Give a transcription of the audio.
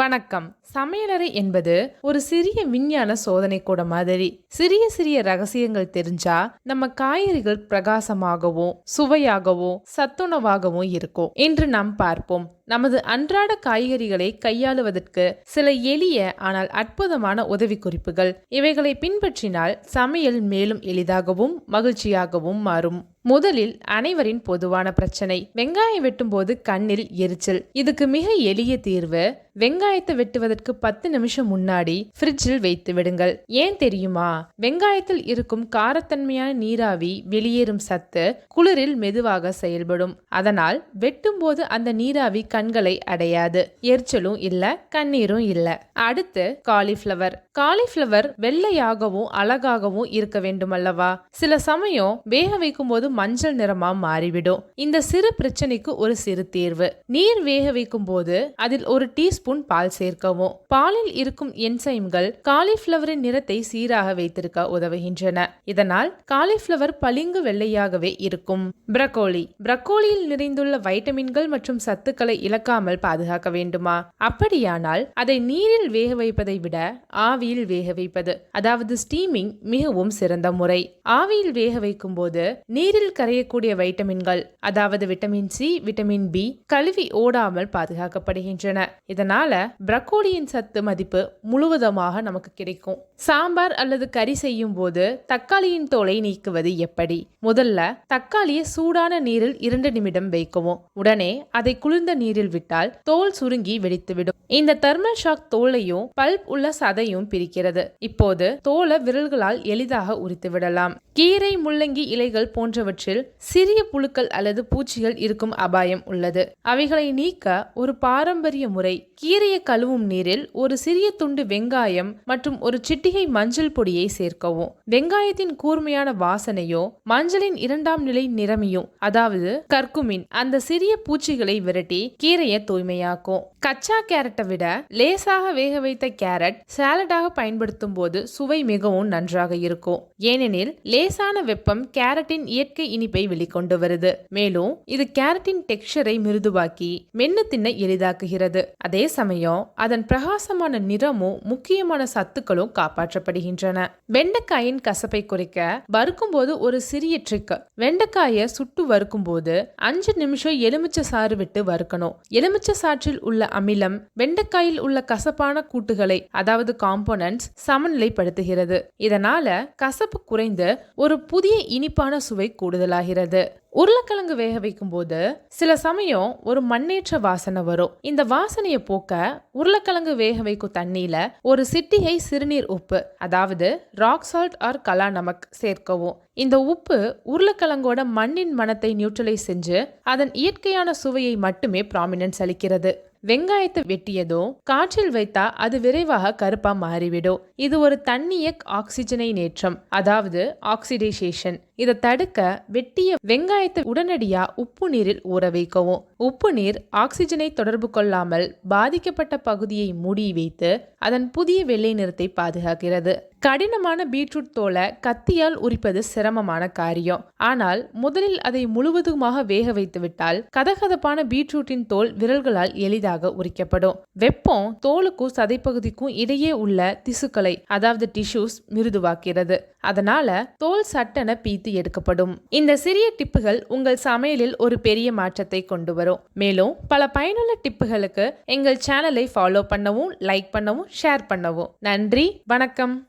வணக்கம். சமையலறை என்பது ஒரு சிறிய விஞ்ஞான சோதனை கூட மாதிரி. சிறிய சிறிய ரகசியங்கள் தெரிஞ்சா நம்ம காய்கறிகள் பிரகாசமாகவும் சுவையாகவும் சத்துணவாகவும் இருக்கும். என்று நாம் பார்ப்போம் நமது அன்றாட காய்கறிகளை கையாளுவதற்கு சில எளிய ஆனால் அற்புதமான உதவிக்குறிப்புகள். இவைகளை பின்பற்றினால் சமையல் மேலும் எளிதாகவும் மகிழ்ச்சியாகவும் மாறும். முதலில் அனைவரின் பொதுவான பிரச்சனை வெங்காயம் வெட்டும்போது கண்ணில் எரிச்சல். இதுக்கு மிக எளிய தீர்வு வெங்காயத்தை வெட்டுவதற்கு பத்து நிமிஷம் முன்னாடி ஃப்ரிட்ஜில் வைத்து விடுங்கள். ஏன் தெரியுமா? வெங்காயத்தில் இருக்கும் காரத்தன்மையான நீராவி வெளியேறும் சத்து குளிரில் மெதுவாக செயல்படும். அதனால் வெட்டும்போது அந்த நீராவி கண்களை அடையாது. எரிச்சலும் இல்ல கண்ணீரும் இல்ல. அடுத்து காலிஃப்ளவர் காலிஃப்ளவர் வெள்ளையாகவும் அழகாகவும் இருக்க வேண்டும் அல்லவா சில சமயம் வேக வைக்கும் போது மஞ்சள் நிறமா மாறிவிடும். இந்த சிறு பிரச்சனைக்கு ஒரு சிறு தீர்வு. நீர் வேக வைக்கும் போது அதில் ஒரு டீஸ்பூன் பால் சேர்க்கவும். பாலில் இருக்கும் என்சைம்கள் காலிஃப்ளவரின் நிறத்தை சீராக வைத்திருக்க உதவுகின்றன. இதனால் காலிஃப்ளவர் பளிங்கு வெள்ளையாகவே இருக்கும். பிரக்கோலி பிரக்கோலியில் நிறைந்துள்ள வைட்டமின்கள் மற்றும் சத்துக்களை இழக்காமல் பாதுகாக்க வேண்டுமா? அப்படியானால் அதை நீரில் வேக வைப்பதை விட ஆவியில் வேக வைப்பது அதாவது ஸ்டீமிங் மிகவும் சிறந்த முறை. ஆவியில் வேக வைக்கும் போது நீரில் கரையக்கூடிய வைட்டமின்கள் அதாவது விட்டமின் சி விட்டமின் பி கழுவி ஓடாமல் பாதுகாக்கப்படுகின்றன. இதனால பிரக்கோலியின் சத்து மதிப்பு முழுவதுமாக நமக்கு கிடைக்கும். சாம்பார் அல்லது கறி செய்யும் போது தக்காளியின் தோலை நீக்குவது எப்படி? முதல்ல தக்காளியை சூடான நீரில் இரண்டு நிமிடம் வைக்கவும். உடனே அதை குளிர்ந்த நீரில் விட்டால் தோல் சுருங்கி வெடித்துவிடும். இந்த தெர்மல் ஷாக் தோலையும் பல்ப் உள்ள சதையும் பிரிக்கிறது. இப்போது தோலை விரல்களால் எளிதாக உரித்து விடலாம் கீரை முள்ளங்கி இலைகள் போன்றவற்றில் சிறிய புழுக்கள் அல்லது பூச்சிகள் இருக்கும் அபாயம் உள்ளது. அவைகளை நீக்க ஒரு பாரம்பரிய முறை கீரையை கழுவும் நீரில் ஒரு சிறிய துண்டு வெங்காயம் மற்றும் ஒரு சிட்டிகை மஞ்சள் பொடியை சேர்க்கவும். வெங்காயத்தின் கூர்மையான வாசனையோ மஞ்சளின் இரண்டாம் நிலை நிறமியும் அதாவது கர்க்குமின் அந்த சிறிய பூச்சிகளை விரட்டி கீரையை தூய்மையாக்கும். கச்சா கேரட்டை விட லேசாக வேக வைத்த கேரட் சாலடாக பயன்படுத்தும் போது சுவை மிகவும் நன்றாக இருக்கும். ஏனெனில் லேசான வெப்பம் கேரட்டின் இயற்கை இனிப்பை வெளிக்கொண்டு வருது. மேலும் இது கேரட்டின் டெக்ஸ்சரை மிருதுவாக்கி மென்னு தின்ன எளிதாக்குகிறது. அதே சமயம் அதன் பிரகாசமான நிறமும் முக்கியமான சத்துக்களும் காப்பாற்றப்படுகின்றன. வெண்டைக்காயின் கசப்பை குறைக்க வறுக்கும் போது ஒரு சிறிய ட்ரிக் வெண்டைக்காயை சுட்டு வறுக்கும் போது அஞ்சு நிமிஷம் எலுமிச்சை சாறு விட்டு வறுக்கணும். எலுமிச்சை சாற்றில் உள்ள அமிலம் வெண்டைக்காயில் உள்ள கசப்பான கூட்டுகளை அதாவது காம்போனன்ட்ஸ் சமநிலைப்படுத்துகிறது. இதனால கசப்பு குறைந்து ஒரு புதிய இனிப்பான சுவை கூடுதலாகிறது. உருளைக்கிழங்கு வேக வைக்கும் போது சில சமயம் ஒரு மண்ணேற்ற வாசனை வரும். இந்த வாசனையை போக்க உருளைக்கிழங்கு வேக வைக்கும் தண்ணியில ஒரு சிட்டிகை சிறுநீர் உப்பு அதாவது ராக் சால்ட் ஆர் கலா நமக் சேர்க்கவும். இந்த உப்பு உருளைக்கிழங்கோட மண்ணின் மனத்தை நியூட்ரலைஸ் செஞ்சு அதன் இயற்கையான சுவையை மட்டுமே ப்ராமினன்ஸ் அளிக்கிறது. வெங்காயத்தை வெட்டியதும் காற்றில் வைத்தா அது விரைவாக கருப்பா மாறிவிடும். இது ஒரு தண்ணிய ஆக்சிஜனை நேற்றம் அதாவது ஆக்சிடைசேஷன் இதை தடுக்க வெட்டிய வெங்காயத்தை உடனடியா உப்பு நீரில் ஊற வைக்கவும். உப்பு நீர் ஆக்சிஜனை தொடர்பு கொள்ளாமல் பாதிக்கப்பட்ட பகுதியை மூடி வைத்து அதன் புதிய வெள்ளை நிறத்தை பாதுகாக்கிறது. கடினமான பீட்ரூட் தோலை கத்தியால் உரிப்பது சிரமமான காரியம். ஆனால் முதலில் அதை முழுவதுமாக வேக வைத்துவிட்டால் கதகதப்பான பீட்ரூட்டின் தோல் விரல்களால் எளிதாக உரிக்கப்படும். வெப்பம் தோலுக்கும் சதைப்பகுதிக்கும் இடையே உள்ள திசுக்களை அதாவது டிஷ்யூஸ் மிருதுவாக்கிறது. அதனால தோல் சட்டென பீத்து எடுக்கப்படும். இந்த சிறிய டிப்புகள் உங்கள் சமையலில் ஒரு பெரிய மாற்றத்தை கொண்டு வரும். மேலும் பல பயனுள்ள டிப்புகளுக்கு எங்கள் சேனலை ஃபாலோ பண்ணவும் லைக் பண்ணவும் ஷேர் பண்ணவும். நன்றி வணக்கம்.